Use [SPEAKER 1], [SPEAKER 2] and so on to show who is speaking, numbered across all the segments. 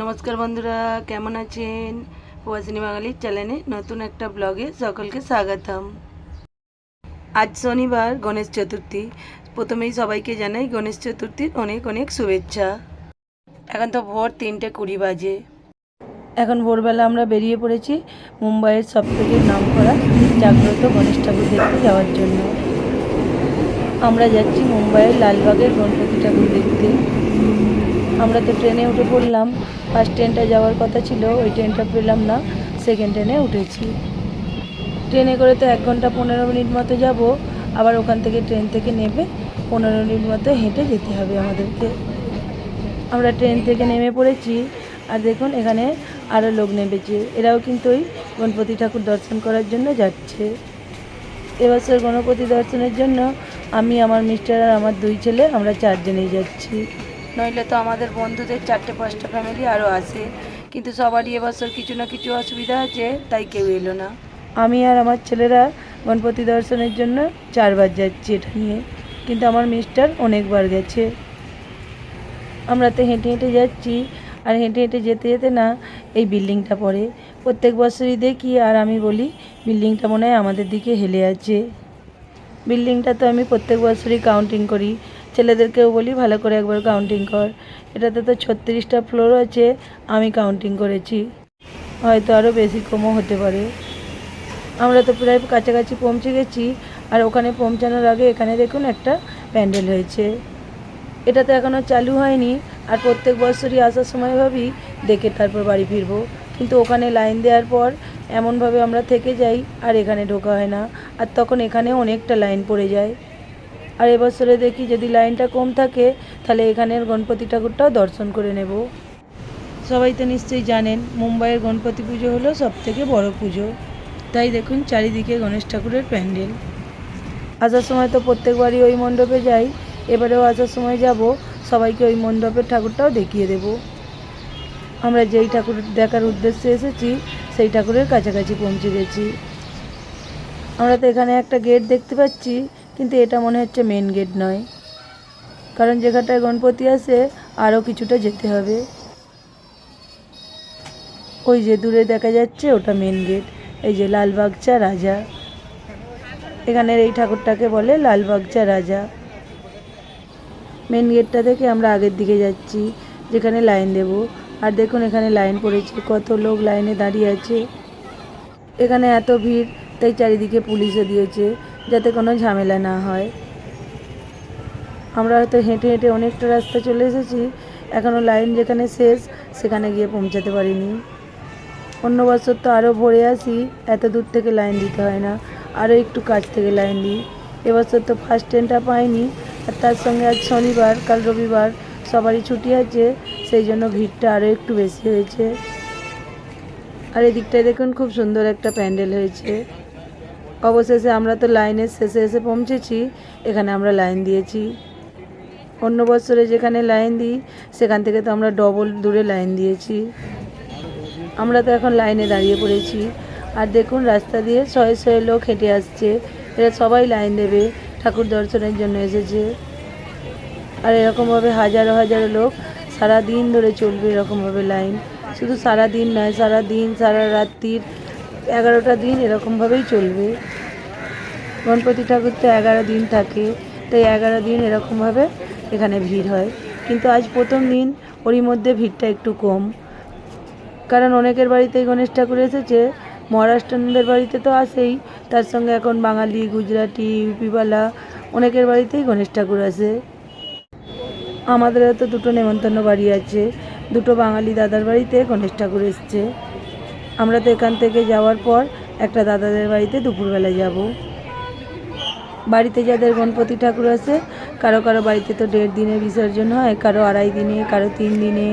[SPEAKER 1] নমস্কার বন্ধুরা, কেমন আছেন? ওয়াসিনী বাঙালির চ্যানেলে নতুন একটা ব্লগে সকলকে স্বাগতম। আজ শনিবার, গণেশ চতুর্থী। প্রথমেই সবাইকে জানাই গণেশ চতুর্থীর অনেক অনেক শুভেচ্ছা। এখন তো ভোর তিনটে কুড়ি বাজে। এখন ভোরবেলা আমরা বেরিয়ে পড়েছি মুম্বাইয়ের সব থেকে নাম করা জাগ্রত গণেশ ঠাকুর দেখতে যাওয়ার জন্য। আমরা যাচ্ছি মুম্বাইয়ের লালবাগের গণপতি ঠাকুর দেখতে। আমরা তো ট্রেনে উঠে পড়লাম। ফার্স্ট ট্রেনটা যাওয়ার কথা ছিল, ওই ট্রেনটা পেলাম না। সেকেন্ড ট্রেনে উঠেছি। ট্রেনে করে তো এক ঘণ্টা পনেরো মিনিট মতো যাব। আবার ওখান থেকে ট্রেন থেকে নেবে। পনেরো মিনিট মতো হেঁটে যেতে হবে আমাদেরকে। আমরা ট্রেন থেকে নেমে পড়েছি। আর দেখুন, এখানে আরও লোক নেমেছে। এরাও কিন্তু ওই গণপতি ঠাকুর দর্শন করার জন্য যাচ্ছে। এবছর গণপতি দর্শনের জন্য আমি, আমার মিস্টার আর আমার দুই ছেলে, আমরা চারজনেই যাচ্ছি। নইলে তো আমাদের বন্ধুদের চারটে পাঁচটা ফ্যামিলি আরও আসে কিন্তু সবারই এবছর কিছু না কিছু অসুবিধা আছে, তাই কেউ এলো না। আমি আর আমার ছেলেরা গণপতি দর্শনের জন্য চারবার যাচ্ছি এটা নিয়ে। কিন্তু আমার মিস্টার অনেকবার গেছে। আমরা তো হেঁটে হেঁটে যাচ্ছি, আর হেঁটে হেঁটে যেতে যেতে না এই বিল্ডিংটা পড়ে। প্রত্যেক বছরই দেখি, আর আমি বলি বিল্ডিংটা মনে হয় আমাদের দিকে হেলে আছে। বিল্ডিংটা তো আমি প্রত্যেক বছরই কাউন্টিং করি। ছেলেদেরকেও বলি, ভালো করে একবার কাউন্টিং কর। এটাতে তো ছত্রিশটা ফ্লোর আছে, আমি কাউন্টিং করেছি। হয়তো আরও বেশি কমও হতে পারে। আমরা তো প্রায় কাছাকাছি পৌঁছে গেছি, আর ওখানে পৌঁছানোর আগে এখানে দেখুন একটা প্যান্ডেল হয়েছে। এটা তো এখনও চালু হয়নি, আর প্রত্যেক বছরই আসার সময় ভাবি, দেখে তারপর বাড়ি ফিরবো। কিন্তু ওখানে লাইন দেওয়ার পর এমনভাবে আমরা থেকে যাই, আর এখানে ঢোকা হয় না। আর তখন এখানে অনেকটা লাইন পড়ে যায়। আর এবছরে দেখি যদি লাইনটা কম থাকে, তাহলে এখানের গণপতি ঠাকুরটাও দর্শন করে নেব। সবাই তো নিশ্চয়ই জানেন, মুম্বাইয়ের গণপতি পুজো হলো সব থেকে বড় পুজো। তাই দেখুন চারিদিকে গণেশ ঠাকুরের প্যান্ডেল। আসার সময় তো প্রত্যেকবারই ওই মণ্ডপে যাই, এবারেও আসার সময় যাব, সবাইকে ওই মণ্ডপের ঠাকুরটাও দেখিয়ে দেব। আমরা যেই ঠাকুর দেখার উদ্দেশ্যে এসেছি, সেই ঠাকুরের কাছাকাছি পৌঁছে গেছি। আমরা তো এখানে একটা গেট দেখতে পাচ্ছি কিন্তু এটা মনে হচ্ছে মেন গেট নয়। কারণ যেখানটায় গণপতি আছে আরও কিছুটা যেতে হবে। ওই যে দূরে দেখা যাচ্ছে, ওটা মেন গেট এই যে লালবাগচা রাজা। এখানের এই ঠাকুরটাকে বলে লালবাগচা রাজা। মেন গেটটা থেকে আমরা আগের দিকে যাচ্ছি, যেখানে লাইন দেব। আর দেখুন এখানে লাইন পড়েছে, কত লোক লাইনে দাঁড়িয়ে আছে। এখানে এত ভিড়, তাই চারিদিকে পুলিশও দিয়েছে। যাতে কোনো ঝামেলা না হয়। আমরা হয়তো হেঁটে হেঁটে অনেকটা রাস্তা চলে এসেছি এখনও লাইন যেখানে শেষ, সেখানে গিয়ে পৌঁছাতে পারিনি। অন্য বছর তো আরও ভরে আসি, এত দূর থেকে লাইন দিতে হয় না আরও একটু কাছ থেকে লাইন দিই। এবছর তো ফার্স্ট ট্রেনটা পাইনি, আর তার সঙ্গে আজ শনিবার, কাল রবিবার সবারই ছুটি আছে, সেই জন্য ভিড়টা আরও একটু বেশি হয়েছে। আর এদিকটায় দেখুন, খুব সুন্দর একটা প্যান্ডেল হয়েছে। অবশেষে আমরা তো লাইনের শেষে এসে পৌঁছেছি, এখানে আমরা লাইন দিয়েছি। অন্য বছরে যেখানে লাইন দিই, সেখান থেকে তো আমরা ডবল দূরে লাইন দিয়েছি। আমরা তো এখন লাইনে দাঁড়িয়ে পড়েছি। আর দেখুন, রাস্তা দিয়ে শয়ে শয়ে লোক হেঁটে আসছে। এরা সবাই লাইন দেবে, ঠাকুর দর্শনের জন্য এসেছে। আর এরকমভাবে হাজারো হাজারো লোক সারা দিন ধরে চলবে এরকমভাবে লাইন। শুধু সারা দিন নয় সারা দিন সারা রাত্রির এগারোটা দিন এরকমভাবেই চলবে। গণপতি ঠাকুর তো এগারো দিন থাকে, তাই এগারো দিন এরকমভাবে এখানে ভিড় হয়। কিন্তু আজ প্রথম দিন, ওরই মধ্যে ভিড়টা একটু কম। কারণ অনেকের বাড়িতেই গণেশ ঠাকুর এসেছে, মহারাষ্ট্রনদের বাড়িতে তো আসেই, তার সঙ্গে এখন বাঙালি, গুজরাটি, ইউপিওয়ালা, অনেকের বাড়িতেই গণেশ ঠাকুর আসে। আমাদেরও তো দুটো নেমন্তন্ন বাড়ি আছে, দুটো বাঙালি দাদার বাড়িতে গণেশ ঠাকুর এসছে। আমরা তো এখান থেকে যাওয়ার পর একটা দাদাদের বাড়িতে দুপুরবেলা যাব। বাড়িতে যাদের গণপতি ঠাকুর আছে, কারও কারও বাড়িতে তো দেড় দিনে বিসর্জন হয়, কারও আড়াই দিনে, কারও তিন দিনে,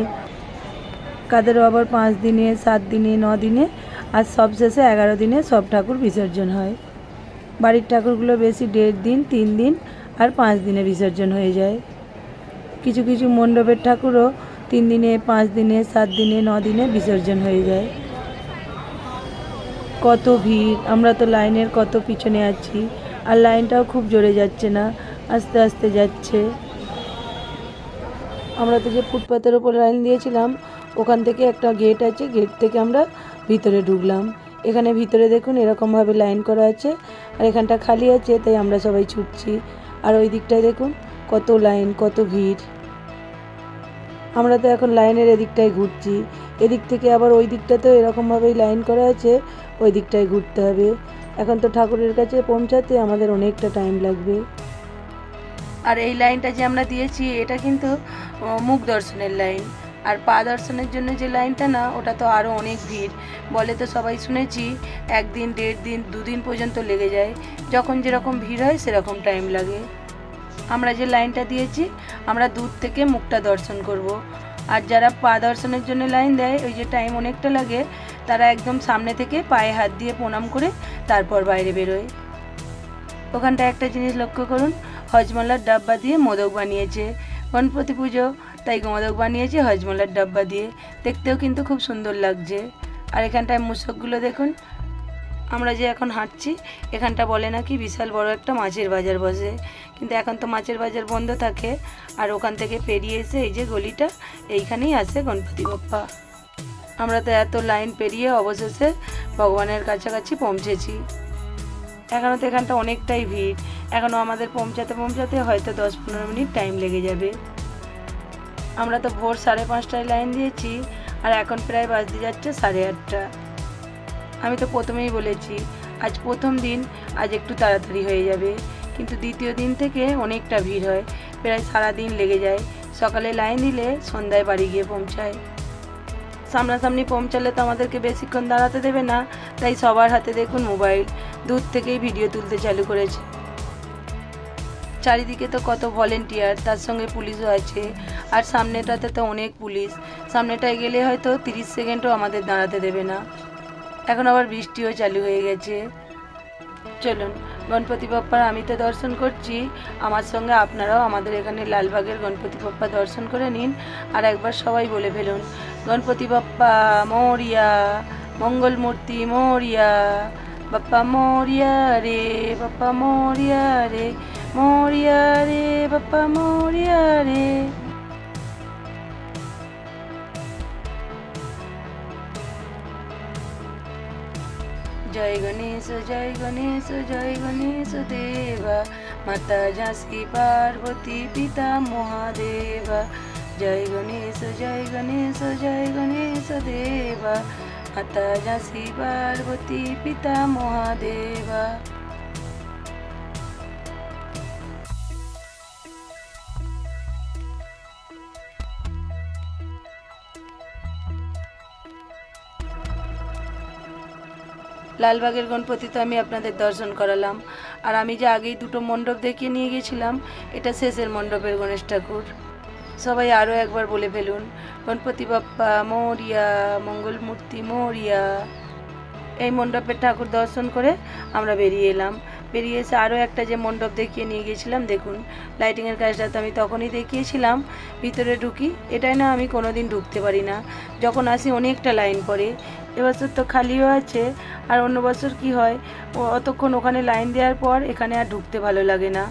[SPEAKER 1] কাদেরও আবার পাঁচ দিনে, সাত দিনে, ন দিনে, আর সব শেষে এগারো দিনে সব ঠাকুর বিসর্জন হয়। বাড়ির ঠাকুরগুলো বেশি দেড় দিন, তিন দিন, আর পাঁচ দিনে বিসর্জন হয়ে যায়। কিছু কিছু মণ্ডপের ঠাকুরও তিন দিনে, পাঁচ দিনে, সাত দিনে, ন দিনে বিসর্জন হয়ে যায়। কত ভিড়, আমরা তো লাইনের কত পিছনে আছি, আর লাইনটাও খুব জোরে যাচ্ছে না, আস্তে আস্তে যাচ্ছে। আমরা তো যে ফুটপাতের ওপর লাইন দিয়েছিলাম, ওখান থেকে একটা গেট আছে, গেট থেকে আমরা ভিতরে ঢুকলাম। এখানে ভিতরে দেখুন এরকমভাবে লাইন করা আছে, আর এখানটা খালি আছে, তাই আমরা সবাই ছুটছি। আর ওই দিকটায় দেখুন কত লাইন, কত ভিড়। আমরা তো এখন লাইনের এদিকটায় ঘুরছি এদিক থেকে আবার ওই দিকটাতেও এরকমভাবেই লাইন করা আছে, ওই দিকটায় ঘুরতে হবে। এখন তো ঠাকুরের কাছে পৌঁছাতে আমাদের অনেকটা টাইম লাগবে। আর এই লাইনটা যে আমরা দিয়েছি, এটা কিন্তু মুখ দর্শনের লাইন আর পা দর্শনের জন্য যে লাইনটা না, ওটা তো আরও অনেক ভিড়। বলে তো সবাই শুনেছি, একদিন, দেড় দিন, দুদিন পর্যন্ত লেগে যায়। যখন যেরকম ভিড় হয়, সেরকম টাইম লাগে। আমরা যে লাইনটা দিয়েছি, আমরা দূর থেকে মুখটা দর্শন করব। আর যারা পা দর্শনের জন্য লাইন দেয়, ওই যে টাইম অনেকটা লাগে, তারা একদম সামনে থেকে পায়ে হাত দিয়ে প্রণাম করে তারপর বাইরে বেরোয়। ওখানটা একটা জিনিস লক্ষ্য করুন হজমলার ডাব্বা দিয়ে মোদক বানিয়েছে। গণপতি পুজো, তাই মোদক বানিয়েছে হজমলার ডাব্বা দিয়ে। দেখতেও কিন্তু খুব সুন্দর লাগছে। আর এখানটায় মূষকগুলো দেখুন আমরা যে এখন হাঁটছি, এখানটা বলে নাকি বিশাল বড় একটা মাছের বাজার বসে। কিন্তু এখন তো মাছের বাজার বন্ধ থাকে, আর ওখান থেকে পেরিয়ে এসে এই যে গলিটা, এইখানেই আসে গণপতি বাপ্পা। আমরা তো এত লাইন পেরিয়ে অবশেষে ভগবানের কাছাকাছি পৌঁছেছি। এখনও তো এখানটা অনেকটাই ভিড়। এখনও আমাদের পৌঁছাতে পৌঁছাতে হয়তো দশ পনেরো মিনিট টাইম লেগে যাবে। আমরা তো ভোর সাড়ে পাঁচটায় লাইন দিয়েছি, আর এখন প্রায় বাজতে যাচ্ছে সাড়ে আটটা। আমি তো প্রথমেই বলেছি, আজ প্রথম দিন, আজ একটু তাড়াতাড়ি হয়ে যাবে। কিন্তু দ্বিতীয় দিন থেকে অনেকটা ভিড় হয়, প্রায় সারা দিন লেগে যায়। সকালে লাইন দিলে সন্ধ্যায় বাড়ি গিয়ে পৌঁছায়। সামনাসামনি পৌঁছালে তো আমাদেরকে বেশিক্ষণ দাঁড়াতে দেবে না, তাই সবার হাতে দেখুন মোবাইল, দূর থেকেই ভিডিও তুলতে চালু করেছে। চারিদিকে তো কত ভলেন্টিয়ার, তার সঙ্গে পুলিশও আছে, আর সামনেটাতে তো অনেক পুলিশ। সামনেটায় গেলে হয়তো তিরিশ সেকেন্ডও আমাদের দাঁড়াতে দেবে না। এখন আবার বৃষ্টিও চালু হয়ে গেছে। চলুন, গণপতি বাপ্পার আমি তো দর্শন করছি। আমার সঙ্গে আপনারাও আমাদের এখানে লালবাগের গণপতি বাপ্পা দর্শন করে নিন আর একবার সবাই বলে ফেলুন, গণপতি বাপ্পা, মরিয়া, মঙ্গল মূর্তি, মরিয়া, বাপ্পা মরিয়া রে, বাপ্পা মরিয়া রে মরিয়া রে, বাপ্পা মরিয়া রে। জয় গণেশ জয় গণেশ জয় গণেশ দেবা। মাতা ঝাঁসি পার্বতী পিতা মহাদেবা। জয় গণেশ জয় গণেশ জয় গণেশ দেবা। মাতা ঝাঁসী পার্বতী পিতা মহাদেবা। লালবাগের গণপতি তো আমি আপনাদের দর্শন করালাম। আর আমি যে আগেই দুটো মণ্ডপ দেখিয়ে নিয়ে গেছিলাম, এটা শেষের মণ্ডপের গণেশ ঠাকুর। সবাই আরও একবার বলে ফেলুন, গণপতি বাপ্পা, মরিয়া, মঙ্গলমূর্তি, মৌরিয়া। এই মণ্ডপের ঠাকুর দর্শন করে আমরা বেরিয়ে এলাম। বেরিয়ে এসে আরও একটা যে মণ্ডপ দেখিয়ে নিয়ে গিয়েছিলাম, দেখুন লাইটিংয়ের কাজটা তো আমি তখনই দেখিয়েছিলাম, ভিতরে ঢুকি, এটাই না আমি কোনো দিন ঢুকতে পারি না। যখন আসি অনেকটা লাইন পড়ে এবছর তো খালিও আছে, আর অন্য বছর কি হয় অতক্ষণ ওখানে লাইন দেওয়ার পর এখানে আর ঢুকতে ভালো লাগে না।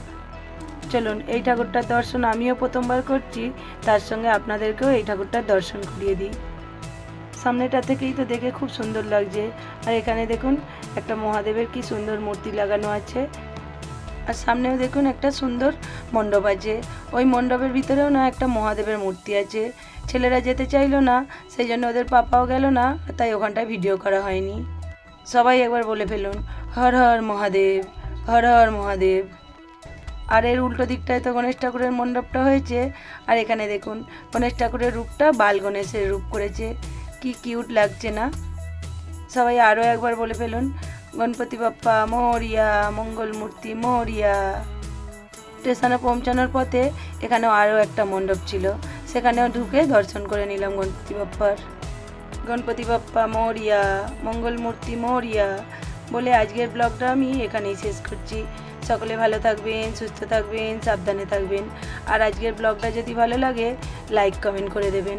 [SPEAKER 1] চলুন, এই ঠাকুরটার দর্শন আমিও প্রথমবার করছি, তার সঙ্গে আপনাদেরকেও এই ঠাকুরটার দর্শন করিয়ে দিই। সামনেটা থেকেই তো দেখে খুব সুন্দর লাগছে। আর এখানে দেখুন, একটা মহাদেবের কি সুন্দর মূর্তি লাগানো আছে। আর সামনেও দেখুন, একটা সুন্দর মণ্ডপ আছে। ওই মণ্ডপের ভিতরেও না একটা মহাদেবের মূর্তি আছে। ছেলেরা যেতে চাইলো না, সেই জন্য ওদের পাপাও গেল না তাই ওখানটায় ভিডিও করা হয়নি। সবাই একবার বলে ফেলুন, হর হর মহাদেব, হর হর মহাদেব। আর এর উল্টো দিকটায় তো গণেশ ঠাকুরের মণ্ডপটা হয়েছে। আর এখানে দেখুন, গণেশ ঠাকুরের রূপটা বাল গণেশের রূপ করেছে। কি কিউট লাগছে না? সবাই আরও একবার বলে ফেলুন, গণপতি বাপ্পা মরিয়া মঙ্গল মূর্তি মরিয়া স্টেশনে পৌঁছানোর পথে এখানেও আরও একটা মণ্ডপ ছিল, সেখানেও ঢুকে দর্শন করে নিলাম গণপতি বাপ্পার। গণপতি বাপ্পা মরিয়া মঙ্গল মূর্তি মরিয়া বলে আজকের ব্লগটা আমি এখানেই শেষ করছি। সকলে ভালো থাকবেন, সুস্থ থাকবেন, সাবধানে থাকবেন। আর আজকের ব্লগটা যদি ভালো লাগে লাইক কমেন্ট করে দেবেন।